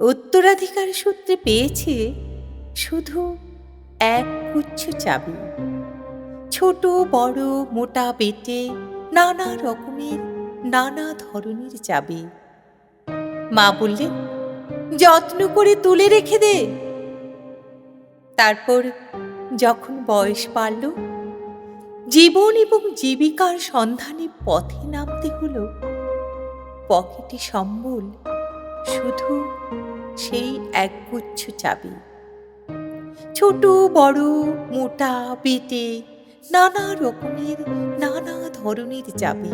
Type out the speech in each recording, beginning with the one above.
উত্তরাধিকার সূত্রে পেয়েছে শুধু এক গুচ্ছ চাবি। ছোট, বড়, মোটা বেটে নানা রকমের, নানা ধরনের চাবি। মা বললেন, যত্ন করে তুলে রেখে দে। তারপর যখন বয়স বাড়ল, জীবন এবং জীবিকার সন্ধানে পথে নামতে হলো। পকেটে সম্বল শুধু সেই একগুচ্ছ চাবি। ছোট, বড়, মোটা, বেটে নানা রকমের, নানা ধরনের চাবি।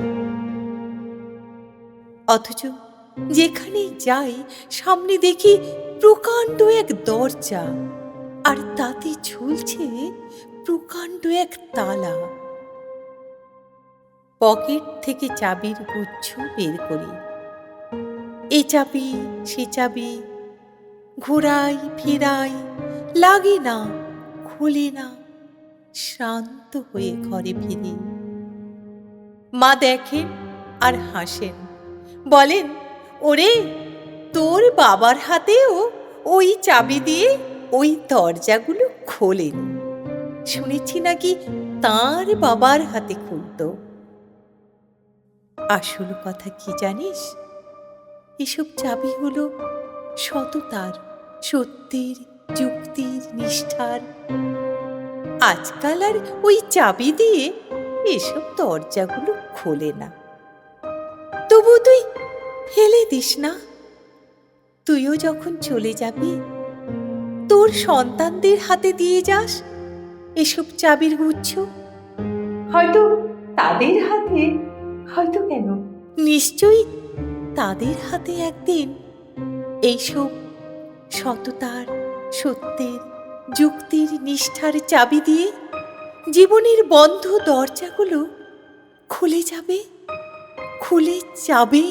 অথচ যেখানে যাই, সামনে দেখি প্রকাণ্ড এক দরজা আর তাতে ঝুলছে প্রকাণ্ড এক তালা। পকেট থেকে চাবির গুচ্ছ বের করি। এ চাবি, সে চাবি ঘোরাই ফেরাই লাগে না, খুলে না, শান্ত হয়ে ঘরে ফিরি। মা দেখেন আর হাসেন। বলেন, ওরে, তোর বাবার হাতেও ওই চাবি দিয়ে ওই দরজাগুলো খোলেন। শুনেছি নাকি তার বাবার হাতে খুলতো। আসল কথা কি জানিস? এসব চাবি হলো সততার সত্যের যুক্তির নিষ্ঠার। আজকাল আর ওই চাবি দিয়ে এসব দরজাগুলো খোলে না। তবু তুই ফেলে দিস না। তুইও যখন চলে যাবি তোর সন্তানদের হাতে দিয়ে যাস এসব চাবির গুচ্ছ। হয়তো তাদের হাতে হয়তো কেন? নিশ্চয়ই তাদের হাতে একদিন এইসব সততার, সত্যের, যুক্তির নিষ্ঠার চাবি দিয়ে জীবনের বন্ধ দরজাগুলো খুলে যাবে খুলে যাবে।